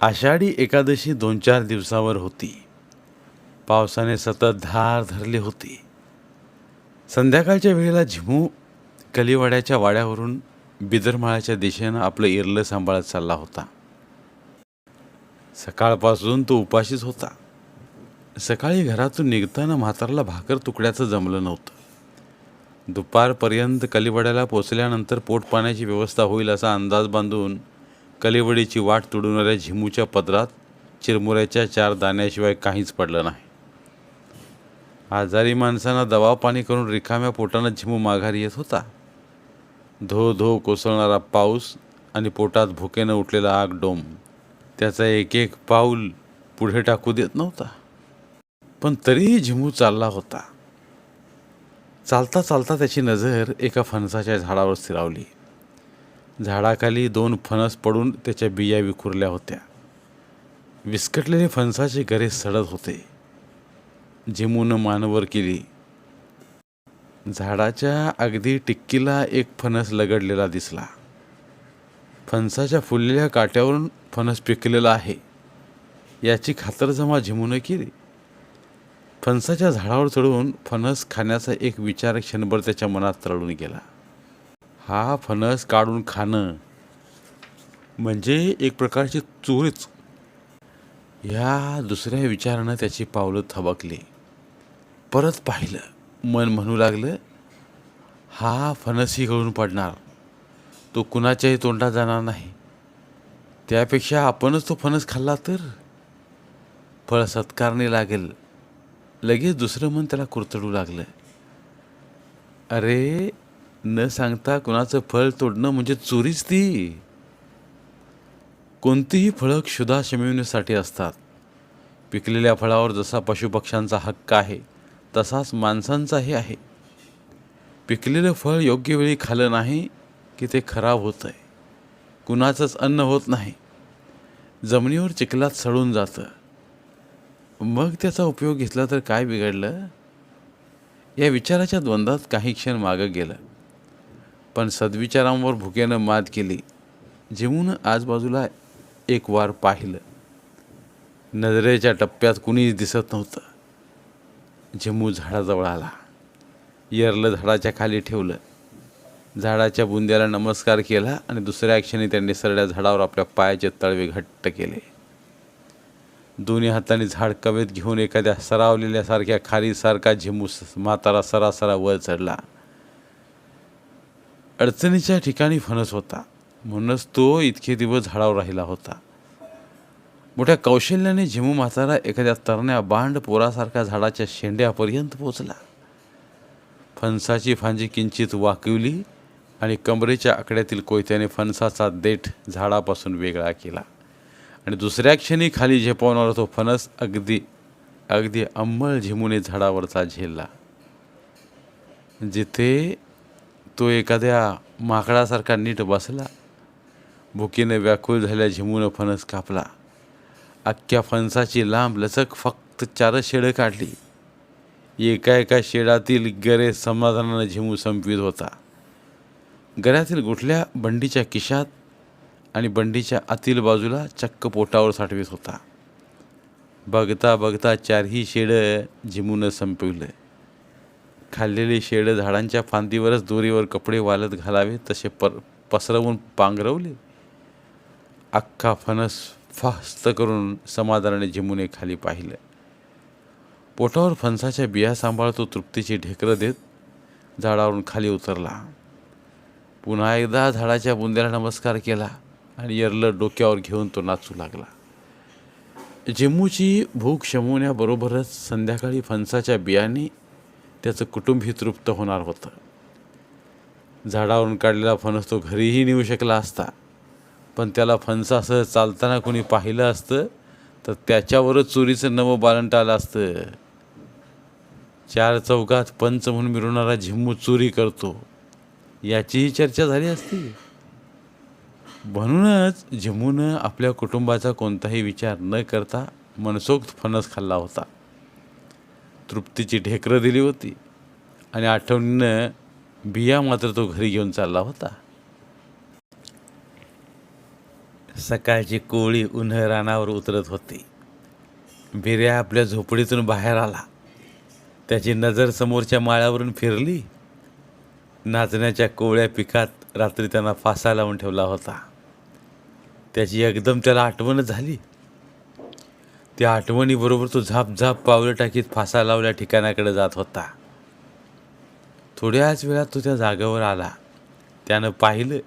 आषाढी एकादशी दोन चार दिवसावर होती. पावसाने सतत धार धरली होती. संध्याकाळच्या वेळेला झिमू कलिवाड्याच्या वाड्यावरून बिदरमाळ्याच्या दिशेनं आपलं इरलं सांभाळत चालला होता. सकाळपासून तो उपाशीच होता. सकाळी घरातून निघताना म्हातारला भाकर तुकड्याचं जमलं नव्हतं. दुपारपर्यंत कलिवाड्याला पोचल्यानंतर पोट पाण्याची व्यवस्था होईल असा अंदाज बांधून कलेवडीची वाट तुडवणाऱ्या झिमूच्या पदरात चिरमुऱ्याच्या चार दाण्याशिवाय काहीच पडलं नाही. आजारी माणसांना दवा पाणी करून रिकाम्या पोटानं झिमू माघारी येत होता. धो धो कोसळणारा पाऊस आणि पोटात भुकेनं उठलेला आग डोम त्याचा एक एक पाऊल पुढे टाकू देत नव्हता. पण तरीही झिमू चालला होता. चालता चालता त्याची नजर एका फणसाच्या झाडावर स्थिरावली. झाडाखाली दोन फणस पडून त्याच्या बिया विखुरल्या होत्या. विस्कटलेले फणसाचे गरे सडत होते. झिमूनं मानवर केली. झाडाच्या अगदी टिक्कीला एक फणस लगडलेला दिसला. फणसाच्या फुललेल्या काट्यावरून फणस पिकलेला आहे. याची खातरजमा झिमूनं केली. फणसाच्या झाडावर चढून फणस खाण्याचा एक विचार क्षणभर त्याच्या मनात तरळून गेला. हा फणस काढून खाणं म्हणजे एक प्रकारची चोरीच. ह्या दुसऱ्या विचारानं त्याची पावलं थबकली. परत पाहिलं मन म्हणू लागलं हा फणसही गळून पडणार. तो कुणाच्याही तोंडात जाणार नाही. त्यापेक्षा आपणच तो फणस खाल्ला तर? फळ सत्कारणे लागेल. लगेच दुसरं मन त्याला कुरतडू लागलं. अरे न सांगता कुणाचं फळ तोडणं म्हणजे चोरीच ती. कोणतीही फळं क्षुधा शमिवण्यासाठी असतात. पिकलेल्या फळावर जसा पशुपक्ष्यांचा हक्क आहे तसाच माणसांचाही आहे. पिकलेलं फळ योग्य वेळी खाल्लं नाही की ते खराब होतं आहे कुणाचंच अन्न होत नाही. जमिनीवर चिखलात सडून जातं. मग त्याचा उपयोग घेतला तर काय बिघडलं? या विचाराच्या द्वंद्वात काही क्षण मागं गेलं. पण सद्विचारांवर भुकेनं मात केली. जेवून आजबाजूला एक वार पाहिलं. नजरेच्या टप्प्यात कुणीच दिसत नव्हतं. झेमू झाडाजवळ आला. येरलं झाडाच्या खाली ठेवलं. झाडाच्या बुंद्याला नमस्कार केला आणि दुसऱ्या क्षणी त्यांनी सरड्या झाडावर आपल्या पायाचे तळवे घट्ट केले. दोन्ही हाताने झाड कवेत घेऊन एखाद्या सरावलेल्यासारख्या खारीसारखा झेमू म्हातारा सरासरा वर चढला. अडचणीच्या ठिकाणी फणस होता. म्हणूनच तो इतके दिवस झाडावर राहिला होता. मोठ्या कौशल्याने झिमू म्हातारा एखाद्या तरण्या बांड पोरासारख्या झाडाच्या शेंड्यापर्यंत पोचला. फणसाची फांजी किंचित वाकविली आणि कमरेच्या आकड्यातील कोयत्याने फणसाचा देठ झाडापासून वेगळा केला. आणि दुसऱ्या क्षणी खाली झेपवणारा तो फणस अगदी अगदी अंमळ झिमूने झाडावरचा झेलला. जिथे तो एखाद्या माकडासारखा नीट बसला. भुकीने व्याकुळ झाल्या झिमूनं फणस कापला. अख्ख्या फणसाची लांब लचक फक्त चारच शेडं काढली. एका एका शेडातील गरे समाधानानं झिमू संपवित होता. गऱ्यातील गुठल्या बंडीच्या किशात आणि बंडीच्या आतील बाजूला चक्क पोटावर साठवीत होता. बघता बघता चारही शेडं झिमूनं संपविलं. खाल्लेली शेडं झाडांच्या फांदीवरच दोरीवर कपडे वालत घालावे तसे पर पसरवून पांघरवले. अख्खा फणस फास्त करून समाधानाने झिमूने खाली पाहिलं. पोटावर फणसाच्या बिया सांभाळतो तृप्तीची ढेकरं देत झाडावरून खाली उतरला. पुन्हा एकदा झाडाच्या बुंद्याला नमस्कार केला आणि यरलं डोक्यावर घेऊन तो नाचू लागला. जेमूची भूक शमवण्याबरोबरच संध्याकाळी फणसाच्या बियाने त्याचं कुटुंबही तृप्त होणार होतं. झाडावरून काढलेला फणस तो घरीही नेऊ शकला असता. पण त्याला फणसासह चालताना कोणी पाहिलं असतं तर त्याच्यावरच चोरीचं नवं बालंट आलं असतं. चार चौकात पंच म्हणून मिरवणारा झिम्मू चोरी करतो. याचीही चर्चा झाली असती. म्हणूनच झिम्मूनं आपल्या कुटुंबाचा कोणताही विचार न करता मनसोक्त फणस खाल्ला होता. तृप्तीची ढेकरं दिली होती. आणि आठवणीनं बिया मात्र तो घरी घेऊन चालला होता. सकाळची कोळी उन्ह रानावर उतरत होती. बिर्या आपल्या झोपडीतून बाहेर आला. त्याची नजर समोरच्या माळ्यावरून फिरली. नाचण्याच्या कोवळ्या पिकात रात्री त्यांना फासा लावून ठेवला होता. त्याची एकदम त्याला आठवणच झाली. त्या आठवणीबरोबर तो झाप झाप पावलं टाकीत फासा लावल्या ठिकाणाकडे जात होता. थोड्याच वेळात तो त्या जागेवर आला. त्यानं पाहिलं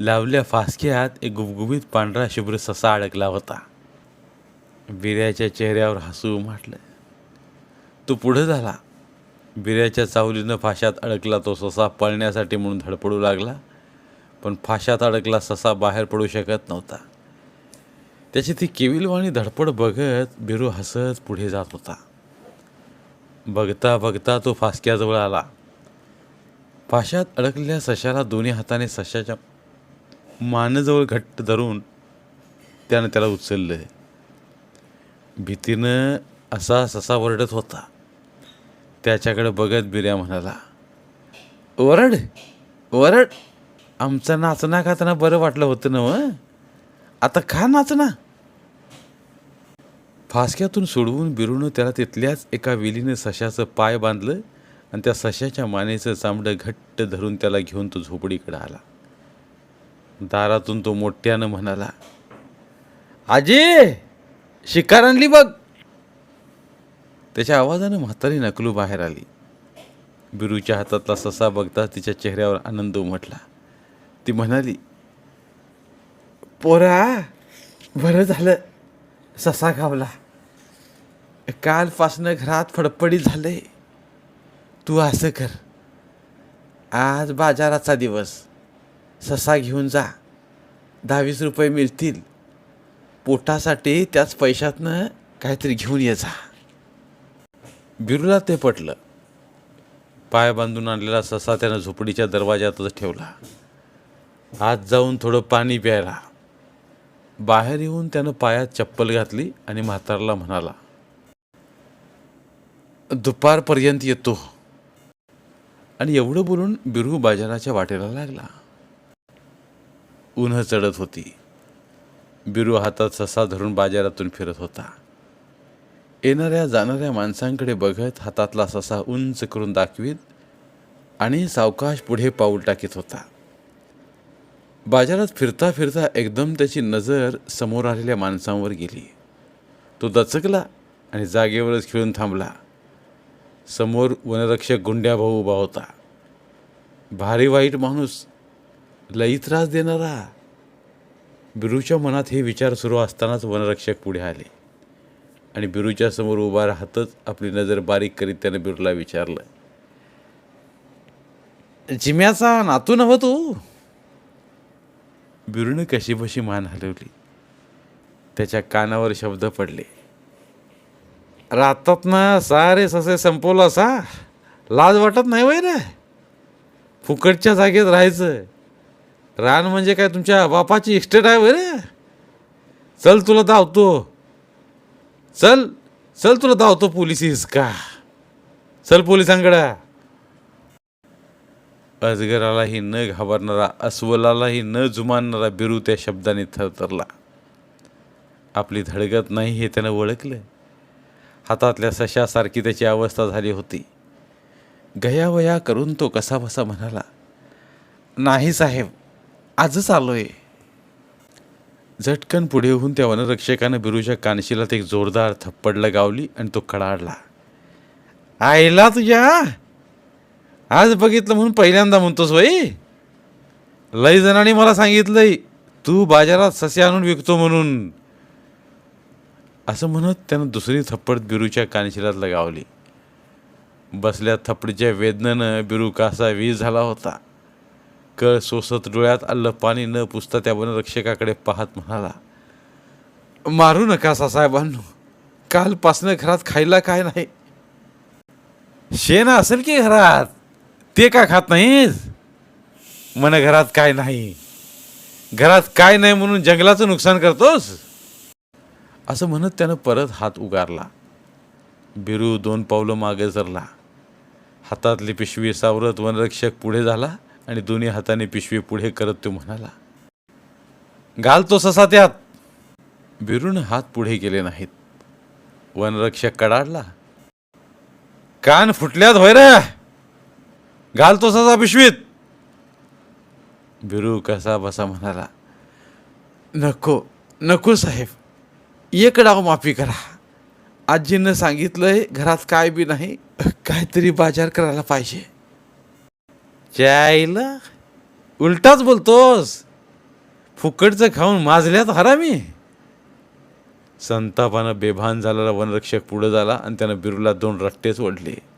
लावल्या फासक्यात एक गुबगुबीत पांढरा शुभ्र ससा अडकला होता. बिर्याच्या चेहऱ्यावर हसू म्हटलं तो पुढं झाला. बिर्याच्या चावलीनं फाशात अडकला तो ससा पळण्यासाठी म्हणून धडपडू लागला पण फाशात अडकला ससा बाहेर पडू शकत नव्हता. त्याची ती केविलवाणी धडपड बघत बिरू हसत पुढे जात होता. बघता बघता तो फासक्याजवळ आला. फाशात अडकलेल्या सशाला दोन्ही हाताने सशाच्या मानजवळ घट्ट धरून त्यानं त्याला उचललं. भीतीनं असा ससा वरडत होता. त्याच्याकडे बघत बिर्या म्हणाला वरड वरड आमचं नाचना खाताना बरं वाटलं होतं ना मग आता खा नाचना फासक्यातून सोडवून बिरूनं त्याला तिथल्याच एका विलीनं सशाचं पाय बांधलं आणि त्या सशाच्या मानेचं चामडं घट्ट धरून त्याला घेऊन तो झोपडीकडे आला. दारातून तो मोठ्यानं म्हणाला आजी शिकार आणली बघ. त्याच्या आवाजानं म्हातारी नकलू बाहेर आली. बिरूच्या हातातला ससा बघता तिच्या चेहऱ्यावर आनंद उमटला. ती म्हणाली पोरा बरं झालं. ससा गावला कालपासनं घरात फडफडीत झाले. तू असं कर. आज बाजाराचा दिवस. ससा घेऊन जा. दहावीस रुपये मिळतील. पोटासाठी त्याच पैशातनं काहीतरी घेऊन ये जा. बिरूला ते पटलं. पाय बांधून आणलेला ससा त्यानं झोपडीच्या दरवाजातच ठेवला. आत जाऊन थोडं पाणी प्यायला. बाहेर येऊन त्यानं पायात चप्पल घातली आणि म्हातारला म्हणाला दुपारपर्यंत येतो. आणि एवढं बोलून बिरू बाजाराच्या वाटेला लागला. उन्ह चढत होती. बिरू हातात ससा धरून बाजारातून फिरत होता. येणाऱ्या जाणाऱ्या माणसांकडे बघत हातातला ससा उंच करून दाखवीत आणि सावकाश पुढे पाऊल टाकीत होता. बाजारात फिरता फिरता एकदम त्याची नजर समोर आलेल्या माणसांवर गेली. तो दचकला आणि जागेवरच खिळून थांबला. समोर वनरक्षक गुंड्या भाऊ उभा होता. भारी वाईट माणूस. लई त्रास देणारा. बिरूच्या मनात हे विचार सुरू असतानाच वनरक्षक पुढे आले. आणि बिरूच्या समोर उभा राहतच आपली नजर बारीक करीत त्याने बिरूला विचारलं. जिम्याचा नातू नव्ह तू? बिरुणं कशीबशी मान हलवली. त्याच्या कानावर शब्द पडले. रातात ना सारे ससे संपवलं असा. लाज वाटत नाही वय रे. फुकटच्या जागेत राहायचं. रान म्हणजे काय तुमच्या बापाची इस्टेट आहे वय रे. चल तुला धावतो. चल चल तुला धावतो पोलीस हिसका. चल पोलिसांकडं. अजगरालाही न घाबरणारा अस्वलालाही न जुमानणारा बिरू त्या शब्दाने थरथरला. आपली धडगत नाही हे त्यानं ओळखलं. हातातल्या सशासारखी त्याची अवस्था झाली होती. गयावया करून तो कसा बसा म्हणाला नाही साहेब आजच आलोय. झटकन पुढे होऊन त्या वनरक्षकानं बिरूच्या कानशिलात एक जोरदार थप्पड लगावली आणि तो कडाडला आयला तुझ्या! आज बघितलं म्हणून पहिल्यांदा म्हणतोस वय लई जणांनी मला सांगितलंय तू बाजारात ससे आणून विकतो म्हणून. असं म्हणत त्यानं दुसरी थप्पड बिरूच्या कानशिरात लगावली बसल्या थप्पडीच्या वेदनेनं बिरू कासा वीज झाला होता. कळ सोसत डोळ्यात आलं पाणी न पुसता त्याबरोबर रक्षकाकडे पाहत म्हणाला मारू नका सासाहेबांनो कालपासनं घरात खायला काय नाही. शेण असेल की घरात? ते का खात नाहीस मन घरात काय नाही. घरात काय नाही म्हणून जंगलाचं नुकसान करतोस? असं म्हणत त्यानं परत हात उगारला. बिरू दोन पावलं मागे सरला. हातातली पिशवी सावरत वनरक्षक पुढे झाला आणि दोन्ही हाताने पिशवी पुढे करत तो म्हणाला घालतो ससा त्यात. बिरून हात पुढे गेले नाहीत. वनरक्षक कडाडला कान फुटल्यात होय रे. घालतो ससा पिशवीत. बिरू कसा बसा म्हणाला नको नको साहेब. एक डाव माफी करा. आजीनं सांगितलंय घरात काय बी नाही काहीतरी बाजार करायला पाहिजे. जायला उलटाच बोलतोस. फुकटचं खाऊन माजल्यात हरामी. संतापानं बेभान झालेला वनरक्षक पुढं झाला आणि त्यानं बिरूला दोन रट्टेच ओढले.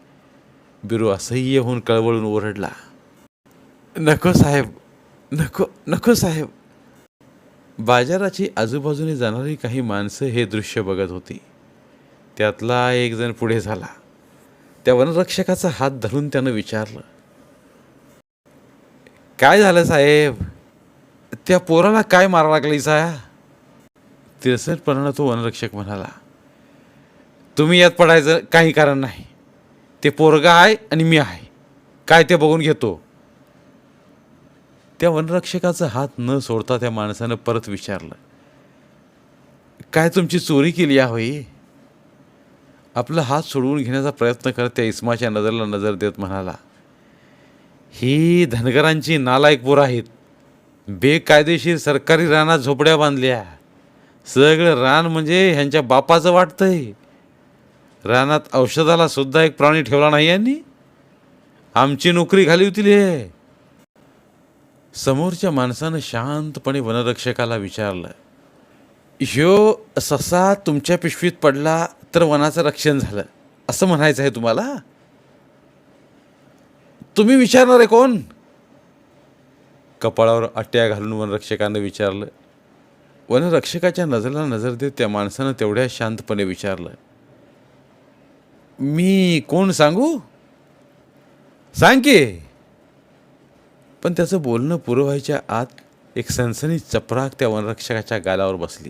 बिरू असह्य होऊन कळवळून ओरडला. नको साहेब नको नको साहेब. बाजाराची आजूबाजूने जाणारी काही माणसं हे दृश्य बघत होती. त्यातला एक जण पुढे झाला. त्या वनरक्षकाचा हात धरून त्यानं विचारलं काय झालं साहेब? त्या पोराला काय मारा लागली सा तिरसटपणानं तो वनरक्षक म्हणाला तुम्ही यात पडायचं काही कारण नाही. ते पोरगा आहे आणि मी आहे. काय ते बघून घेतो. त्या वनरक्षकाचा हात न सोडता त्या माणसानं परत विचारलं काय तुमची चोरी केली या होई? आपला हात सोडवून घेण्याचा प्रयत्न करत त्या इस्माच्या नजरला नजर देत म्हणाला ही धनगरांची नालायक पोरं आहेत. बेकायदेशीर सरकारी रानात झोपड्या बांधल्या. सगळं रान म्हणजे ह्यांच्या बापाचं वाटतंय. रानात औषधाला सुद्धा एक प्राणी ठेवला नाही यांनी. आमची नोकरी घाली होती हे. समोरच्या माणसानं शांतपणे वनरक्षकाला विचारलं ह्यो ससा तुमच्या पिशवीत पडला तर वनाचं रक्षण झालं असं म्हणायचं आहे तुम्हाला? तुम्ही विचारणार आहे कोण? कपाळावर अट्ट्या घालून वनरक्षकानं विचारलं. वनरक्षकाच्या नजरेला नजर देत त्या माणसानं तेवढ्या शांतपणे विचारलं मी कोण सांगू? सांग की. पण त्याचं बोलणं पुरं व्हायच्या आत एक सनसनी चपराक त्या वनरक्षकाच्या गालावर बसली.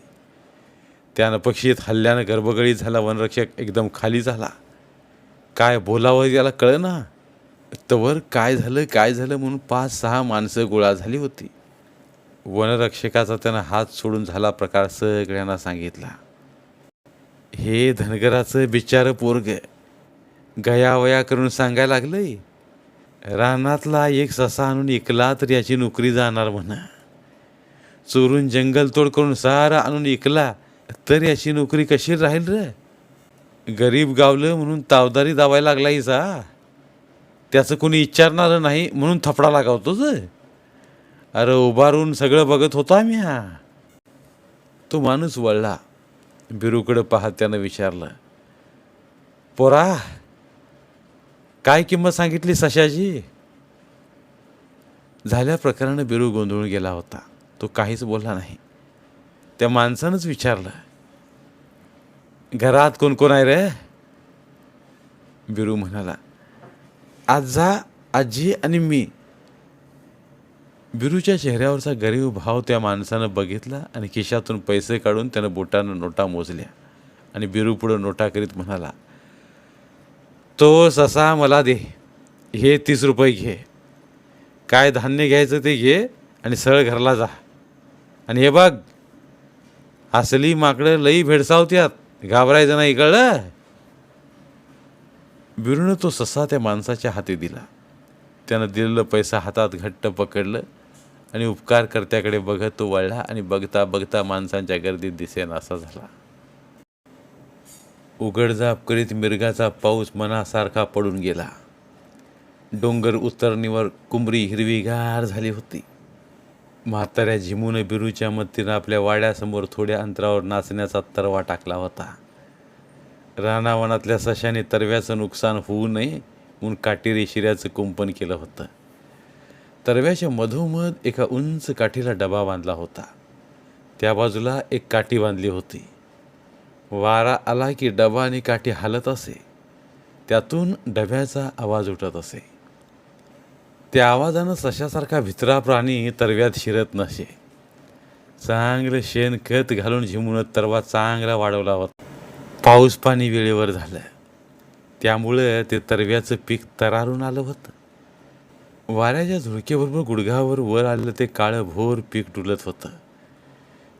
त्यानं पक्षीत हल्ल्यानं गर्भगळी झाला वनरक्षक एकदम खाली झाला. काय बोलावं त्याला कळ ना तवर काय झालं काय झालं म्हणून पाच सहा माणसं गोळा झाली होती. वनरक्षकाचा त्यानं हात सोडून झाला प्रकार सगळ्यांना सांगितला. हे धनगराचं बिचारं पोरग गयावया करून सांगायला लागलंय. रानातला एक ससा आणून इकला तर याची नोकरी जाणार म्हणा. चोरून जंगलतोड करून सारा आणून इकला तर याची नोकरी कशी राहील र? गरीब गावलं म्हणून तावदारी दावायला लागला सा. त्याचं कोणी विचारणारं नाही म्हणून थपडा लागावतोच. अरे उभारून सगळं बघत होतो आम्ही हा तो माणूस वळला. बिरूकडं पाहत त्यानं विचारलं पोरा काय किंमत सांगितली सशाजी? झाल्या प्रकारानं बिरू गोंधळून गेला होता. तो काहीच बोलला नाही. त्या माणसानंच विचारलं घरात कोण कोण आहे रे? बिरू म्हणाला आजा आजी आणि मी बिरूच्या चेहऱ्यावरचा गरीब भाव त्या माणसानं बघितला आणि खिशातून पैसे काढून त्यानं बोटानं नोटा मोजल्या. आणि बिरू पुढं नोटा करीत म्हणाला तो ससा मला दे हे तीस रुपये घे. काय धान्य घ्यायचं ते घे आणि सरळ घरला जा. आणि हे बघ असली माकडं लई भेडसावत्यात. घाबरायचं नाही कळलं? बिरूनं तो ससा त्या माणसाच्या हाती दिला. त्यानं दिलेलं पैसा हातात घट्ट पकडलं आणि उपकारकर्त्याकडे बघत तो वळला आणि बघता बघता माणसांच्या गर्दीत दिसेन असा झाला. उघडझाप करीत मिरगाचा पाऊस मनासारखा पडून गेला. डोंगर उतरणीवर कुंबरी हिरवीगार झाली होती. म्हाताऱ्या झिमून बिरूच्या मदतीनं आपल्या वाड्यासमोर थोड्या अंतरावर नाचण्याचा तरवा टाकला होता. रानावनातल्या सशाने तरव्याचं नुकसान होऊ नये म्हणून काटेरी शिऱ्याचं कुंपण केलं होतं. तरव्याच्या मधोमध एका उंच काठीला डबा बांधला होता. त्या बाजूला एक काठी बांधली होती. वारा आला की डबा आणि काठी हालत असे. त्यातून डब्याचा आवाज उठत असे. त्या आवाजानं सशासारखा भित्रा प्राणी तरव्यात शिरत नसे. चांगलं शेण खत घालून झिमून तरवा चांगला वाढवला होता. पाऊस पाणी वेळेवर झालं. त्यामुळं ते तरव्याचं पीक तरारून आलं होतं. वाऱ्याच्या झुळकेबरोबर गुडघावर वर आलेलं ते काळं भोर पीक डुलत होतं.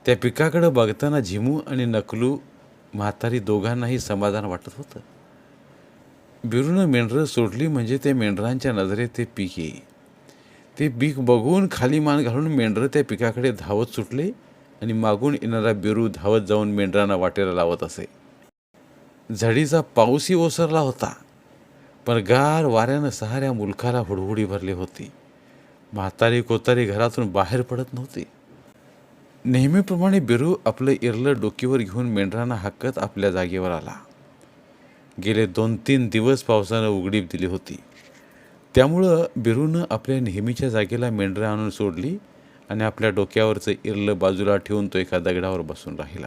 त्या पिकाकडं बघताना झिमू आणि नकलू म्हातारी दोघांनाही समाधान वाटत होतं. बिरूनं मेंढरं सोडली म्हणजे त्या मेंढरांच्या नजरेत ते पीक येई. ते पीक बघून खाली मान घालून मेंढरं त्या पिकाकडे धावत सुटले आणि मागून येणारा बिरू धावत जाऊन मेंढरांना वाटेला लावत असे. झडीचा पाऊसही ओसरला होता. पण गार वाऱ्यानं सहाऱ्या मुलखाला हुडहुडी भरली होती. म्हातारी कोतारी घरातून बाहेर पडत नव्हती. नेहमीप्रमाणे बिरू आपलं इरलं डोकीवर घेऊन मेंढरांना हाकत आपल्या जागेवर आला. गेले दोन तीन दिवस पावसानं उघडीप दिली होती. त्यामुळं बिरूनं आपल्या नेहमीच्या जागेला मेंढरं आणून सोडली आणि आपल्या डोक्यावरचं इरलं बाजूला ठेवून तो एका दगडावर बसून राहिला.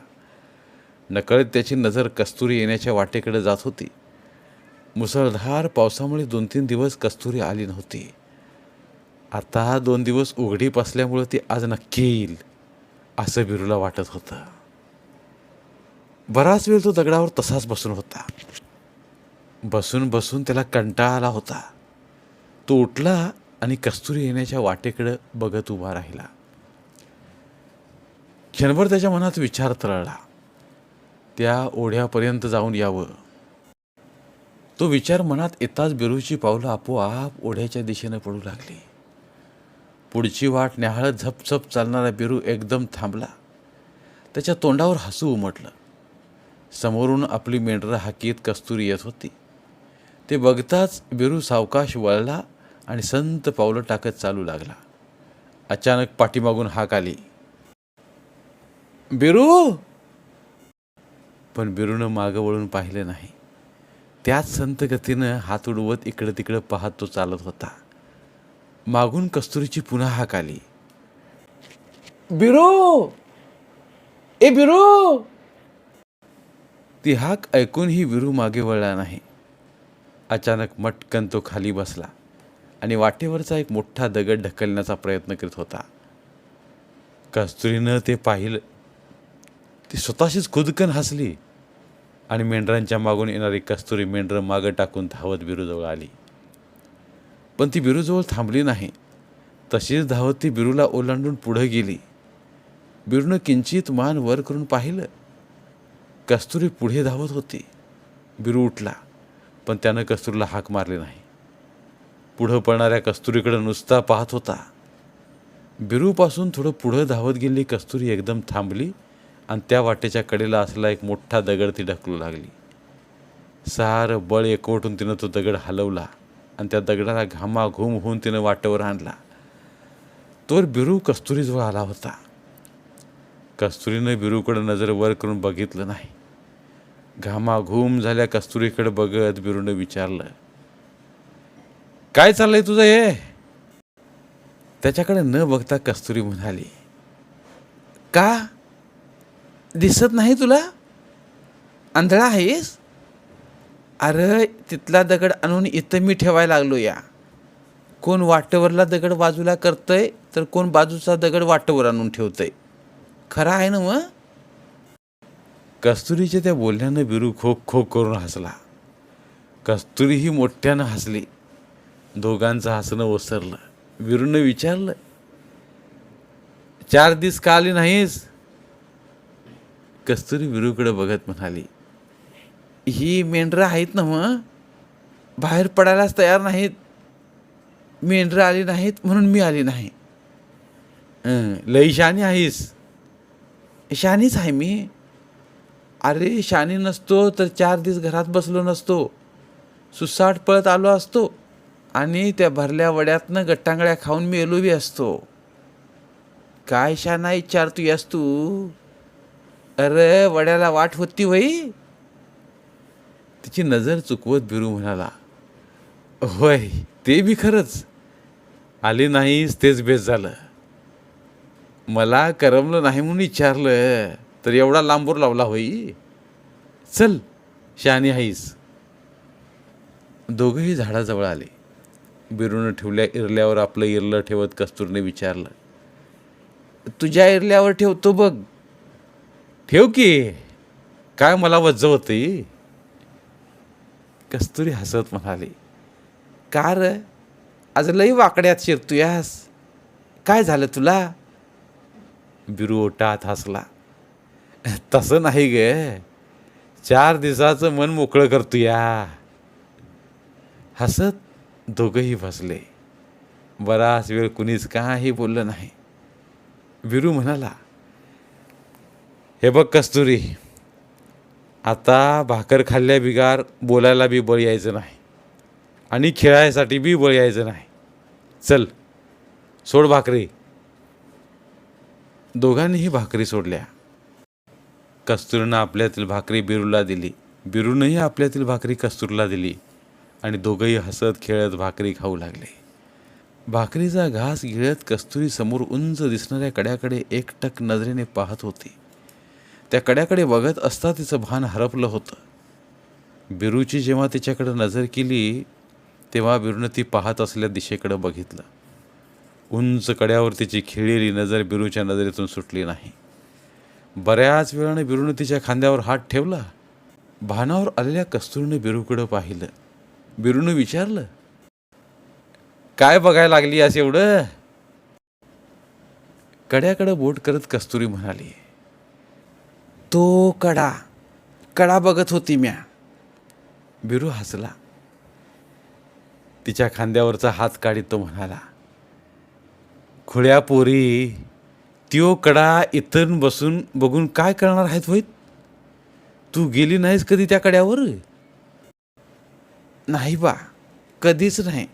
नकळत त्याची नजर कस्तुरी येण्याच्या वाटेकडे जात होती. मुसळधार पावसामुळे दोन तीन दिवस कस्तुरी आली नव्हती. आता दोन दिवस उघडीप असल्यामुळं ती आज नक्की येईल असं बिरूला वाटत होतं. बराच वेळ तो दगडावर तसाच बसून होता. बसून बसून त्याला कंटाळा आला होता. तो उठला आणि कस्तुरी येण्याच्या वाटेकडं बघत उभा राहिला. क्षणभर त्याच्या मनात विचार तरळला. त्या ओढ्यापर्यंत जाऊन यावं. तो विचार मनात येताच बिरूची पावलं आपोआप ओढ्याच्या दिशेनं पडू लागली. पुढची वाट न्याहाळत झपझप चालणारा बिरू एकदम थांबला. त्याच्या तोंडावर हसू उमटलं. समोरून आपली मेंढरं हाकीत कस्तुरी येत होती. ते बघताच बिरू सावकाश वळला आणि संत पावलं टाकत चालू लागला. अचानक पाठीमागून हाक आली. बिरू! पण बिरूनं मागं वळून पाहिलं नाही. त्याच संत गतीनं हात उडवत इकडं तिकडं पाहत तो चालत होता. मागून कस्तुरीची पुन्हा हाक आली. बिरू! ए बिरू! ती हाक ऐकूनही विरू मागे वळला नाही. अचानक मटकन तो खाली बसला आणि वाटेवरचा एक मोठा दगड ढकलण्याचा प्रयत्न करीत होता. कस्तुरीनं ते पाहिलं. ती स्वतःशीच खुदकन हसली. आणि मेंढरांच्या मागून येणारी कस्तुरी मेंढरं मागं टाकून धावत बिरूजवळ आली. पण ती बिरूजवळ थांबली नाही. तशीच धावत ती बिरूला ओलांडून पुढं गेली. बिरूनं किंचित मान वर करून पाहिलं. कस्तुरी पुढे धावत होती. बिरू उठला पण त्यानं कस्तुरीला हाक मारली नाही. पुढं पडणाऱ्या कस्तुरीकडे नुसता पाहत होता. बिरूपासून थोडं पुढं धावत गेली कस्तुरी एकदम थांबली आणि त्या वाटेच्या कडेला असलेला एक मोठा दगड ती ढकलू लागली. सारं बळ एकवटून तिनं तो दगड हलवला आणि त्या दगडाला घामाघूम होऊन तिनं वाटेवर आणला. तोवर बिरू कस्तुरीजवळ आला होता. कस्तुरीनं बिरूकडे नजर वर करून बघितलं नाही. घामाघूम झाल्या कस्तुरीकडे बघत बिरूनं विचारलं काय चाललंय तुझं हे? त्याच्याकडे न बघता कस्तुरी म्हणाली का दिसत नाही तुला? आंधळा आहेस? अरे तिथला दगड आणून इथं मी ठेवायला लागलो या. कोण वाटेवरला दगड बाजूला करतंय तर कोण बाजूचा दगड वाटेवर आणून ठेवतंय. खरं आहे ना मग? कस्तुरीच्या त्या बोलण्यानं बिरू खोक खोक करून हसला. कस्तुरीही मोठ्यानं हसली. दोघांचं हसणं ओसरलं. बिरूनं विचारलं चार दिस का आली नाहीस? कस्तुरी विरूकडे बघत म्हणाली ही मेंढरं आहेत ना मग? बाहेर पडायलाच तयार नाहीत. मेंढरं आली नाहीत म्हणून मी आली नाही. लई शानी आहेस. शानीच आहे मी. अरे शानी नसतो तर चार दिवस घरात बसलो नसतो. सुसाट पळत आलो असतो आणि त्या भरल्या वड्यातनं गट्टांगळ्या खाऊन मी एलो बी असतो. काय शाना विचार तू यास तू? अरे वड्याला वाट होती वई तिची नजर चुकवत बिरू म्हणाला होय ते बी खरंच. आली नाहीस तेच बेस झालं. मला करमलं नाही म्हणून विचारलं तर एवढा लांबूर लावला होई. चल शहाणी हाईस. दोघंही झाडाजवळ आले. बिरूनं ठेवल्या इरल्यावर आपलं इरलं ठेवत कस्तुरीने विचारलं तुझ्या इरल्यावर ठेवतो बघ ठेव की. काय मला वज्ज कस्तुरी हसत म्हणाली. का र? आज लई वाकड्यात शिरतुयास. काय झालं तुला? बिरू ओटात हसला. तसं नाही ग. चार दिवसाचं मन मोकळं करतो या हसत दोघंही बसले. बराच वेळ कुणीच काही बोललं नाही. बिरू म्हणाला हे बघ कस्तुरी आता भाकर खाल्ल्या बिगार बोलायला बी बळ यायचं नाही. आणि खेळायसाठी बी बळ यायचं नाही. चल सोड भाकरी. दोघांनीही भाकरी सोडल्या. कस्तुरीनं आपल्यातील भाकरी बिरूला दिली. बिरूनंही आपल्यातील भाकरी कस्तुरीला दिली. आणि दोघंही हसत खेळत भाकरी खाऊ लागले. भाकरीचा घास गिळत कस्तुरी समोर उंच दिसणाऱ्या कड्याकडे एकटक नजरेने पाहत होती. त्या कड्याकडे बघत असता तिचं भान हरपलं होतं. बिरूची जेव्हा तिच्याकडे नजर केली तेव्हा बिरूनं ती पाहत असल्या दिशेकडं बघितलं. उंच कड्यावर तिची खिळलेली नजर बिरूच्या नजरेतून सुटली नाही. बऱ्याच वेळाने बिरूनं तिच्या खांद्यावर हात ठेवला. भानावर आलेल्या कस्तुरीने बिरूकडं पाहिलं. बिरूनं विचारलं काय बघायला लागली असं एवढं? कड्याकडं बोट करत कस्तुरी म्हणाली तो कडा कडा बघत होती म्या. बिरू हसला. तिच्या खांद्यावरचा हात काढीत तो म्हणाला खुळ्या पोरी त्यो कडा इथं बसून बघून काय करणार आहेत होईत? तू गेली नाहीस कधी त्या कड्यावर? नाही बा कधीच नाही.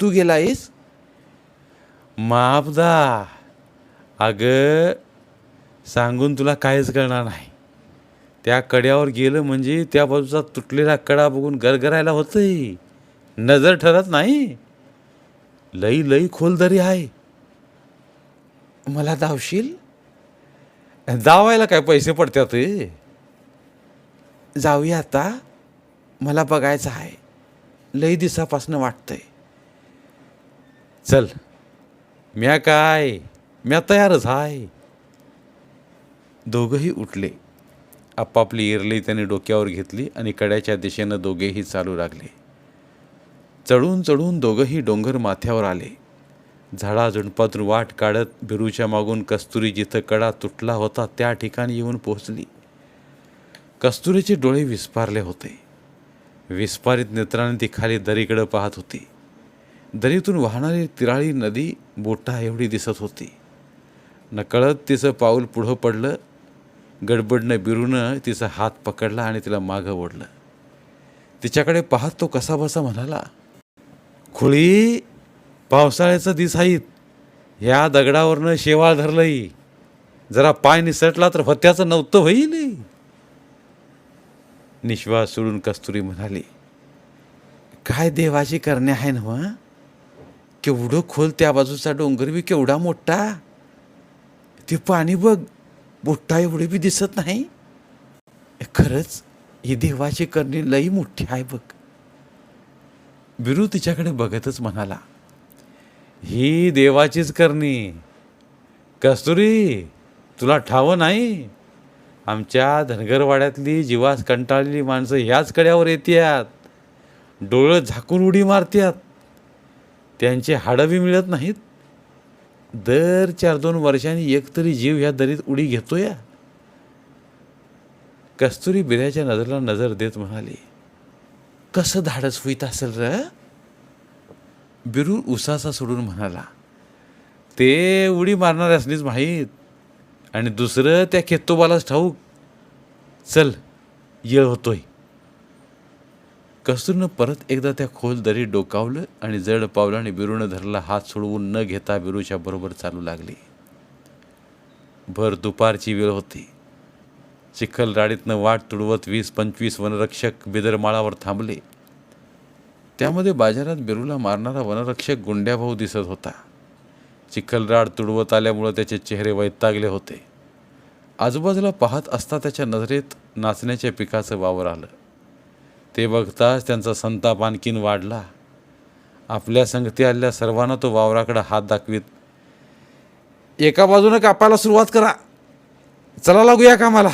तू गेलायस? मापदा अगं सांगून तुला काहीच कळणार नाही. त्या कड्यावर गेलं म्हणजे त्या बाजूचा तुटलेला कडा बघून गरगरायला होतंय. नजर ठरत नाही. लई लई खोल दरी आहे. मला धावशील? धावायला काय पैसे पडतात जाऊया आता. मला बघायचं आहे. लई दिवसापासनं वाटतंय. चल. म्या काय? म्या तयारच आहे. दोघंही उठले. आपापली इरली त्याने डोक्यावर घेतली आणि कड्याच्या दिशेनं दोघेही चालू लागले. चढून चढून दोघंही डोंगर माथ्यावर आले. झाडाझुडपातून वाट काढत भिरूच्या मागून कस्तुरी जिथं कडा तुटला होता त्या ठिकाणी येऊन पोहोचली. कस्तुरीचे डोळे विस्पारले होते. विस्फारित नेत्राने ती खाली दरीकडं पाहत होती. दरीतून वाहणारी तिराळी नदी बोटा एवढी दिसत होती. नकळत तिचं पाऊल पुढं पडलं गडबडनं बिरूनं तिचा हात पकडला आणि तिला मागं ओढलं. तिच्याकडे पाहत तो कसा बसा म्हणाला खुळी पावसाळ्याचं दिस आहेत ह्या दगडावरनं शेवाळ धरलंय. जरा पाय निसटला तर होत्याचं नव्हतं होईल. निश्वास सोडून कस्तुरी म्हणाली काय देवाची करणे आहे ना केवढं खोल त्या बाजूचा डोंगर बी केवढा मोठा? ते पाणी बघ. मोठा एवढे बी दिसत नाही. खरंच ही देवाची करणी लई मोठी आहे बघ. बिरू तिच्याकडे बघतच म्हणाला ही देवाचीच करणी. कस्तुरी तुला ठावं नाही? आमच्या धनगरवाड्यातली जीवास कंटाळलेली माणसं ह्याच कड्यावर येतात डोळं झाकून उडी मारतात त्यांचे हाडं बी मिळत नाहीत. दर चार दोन वर्षांनी एक तरी जीव ह्या दरीत उडी घेतो या कस्तुरी बिऱ्याच्या नजरेला नजर देत म्हणाली कसं धाडस होईत असेल र? बिरू उसासा सोडून म्हणाला ते उडी मारणार असलीच माहीत. आणि दुसरं त्या खेतोबालाच ठाऊक. चल येळ होतोय. कस्तुरनं परत एकदा त्या खोल दरी डोकावलं आणि जड पावलाने बिरूनं धरला हात सोडवून न घेता बिरूच्या बरोबर चालू लागली. भर दुपारची वेळ होती. चिखल राडीतनं वाट तुडवत वीस पंचवीस वनरक्षक बिदरमाळावर थांबले. त्यामध्ये बाजारात बिरूला मारणारा वनरक्षक गुंड्याभाऊ दिसत होता. चिखलराड तुडवत आल्यामुळं त्याचे चेहरे वैतागले होते. आजूबाजूला पाहत असता त्याच्या नजरेत नाचण्याच्या पिकाचं वावर आलं. ते बघताच त्यांचा संताप आणखीन वाढला. आपल्या संगती आलेल्या सर्वांना तो वावराकडे हात दाखवीत. एका बाजूनं कापायला सुरुवात करा. चला लागूया कामाला.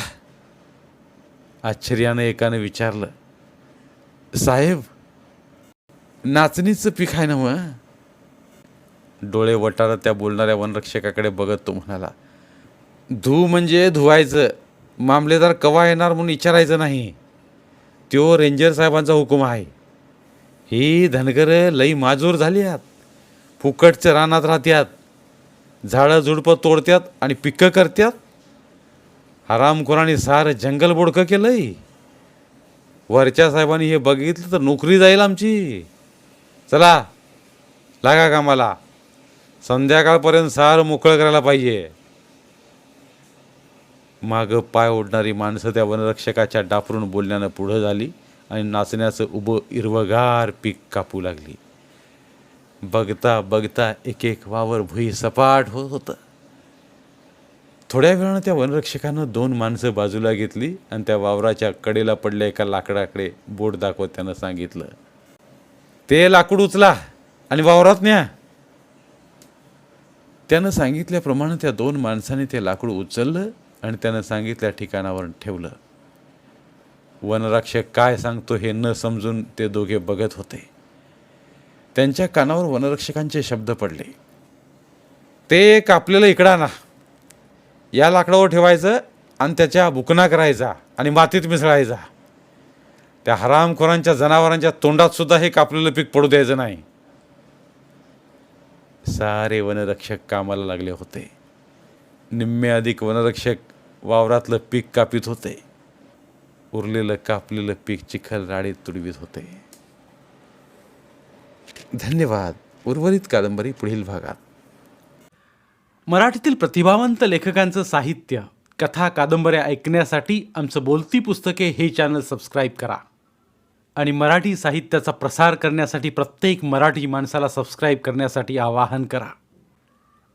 आश्चर्यानं एकानं विचारलं साहेब नाचणीचं पीक आहे ना मग? डोळे वटारत त्या बोलणाऱ्या वनरक्षकाकडे बघत तो म्हणाला धू म्हणजे धुवायचं. मामलेदार कवा येणार म्हणून विचारायचं नाही. त्यो रेंजर साहेबांचा हुकूम आहे. ही धनगरं लई माजूर झाली आहेत फुकटच्या रानात राहत्यात. झाडं झुडपं तोडत्यात आणि पिकं करत्यात. हरामखोराने सारं जंगल बोडकं केलंय. वरच्या साहेबांनी हे बघितलं तर नोकरी जाईल आमची. चला लागा कामाला. संध्याकाळपर्यंत सारं मोकळं करायला पाहिजे. मागं पाय ओढणारी माणसं त्या वनरक्षकाच्या डाफरून बोलण्यानं पुढं झाली आणि नाचण्याचं उभं हिरवगार पीक कापू लागली. बघता बघता एक एक वावर भुई सपाट होत होतं. थोड्या वेळानं त्या वनरक्षकानं दोन माणसं बाजूला घेतली आणि त्या वावराच्या कडेला पडल्या एका लाकडाकडे बोट दाखवत त्यानं सांगितलं ते लाकूड उचला आणि वावरात न्या. त्यानं सांगितल्याप्रमाणे त्या दोन माणसांनी ते लाकूड उचललं आणि त्यानं सांगितल्या ठिकाणावर ठेवलं. वनरक्षक काय सांगतो हे न समजून ते दोघे बघत होते. त्यांच्या कानावर वनरक्षकांचे शब्द पडले. ते कापलेलं इकडा ना या लाकडावर ठेवायचं आणि त्याच्या बुकना करायचा आणि मातीत मिसळायचा. त्या हरामखोरांच्या जनावरांच्या तोंडात सुद्धा हे कापलेलं पीक पडू द्यायचं नाही. सारे वनरक्षक कामाला लागले होते. निम्मे अधिक वनरक्षक वावरातलं पीक कापित होते. उरलेलं कापलेलं पीक चिखल राडीत तुडवीत होते. धन्यवाद. उर्वरित कादंबरी पुढील भागात. मराठीतील प्रतिभावंत लेखकांचं साहित्य कथा कादंबऱ्या ऐकण्यासाठी आमचं बोलती पुस्तके हे चॅनल सबस्क्राईब करा. आणि मराठी साहित्याचा प्रसार करण्यासाठी प्रत्येक मराठी माणसाला सबस्क्राईब करण्यासाठी आवाहन करा.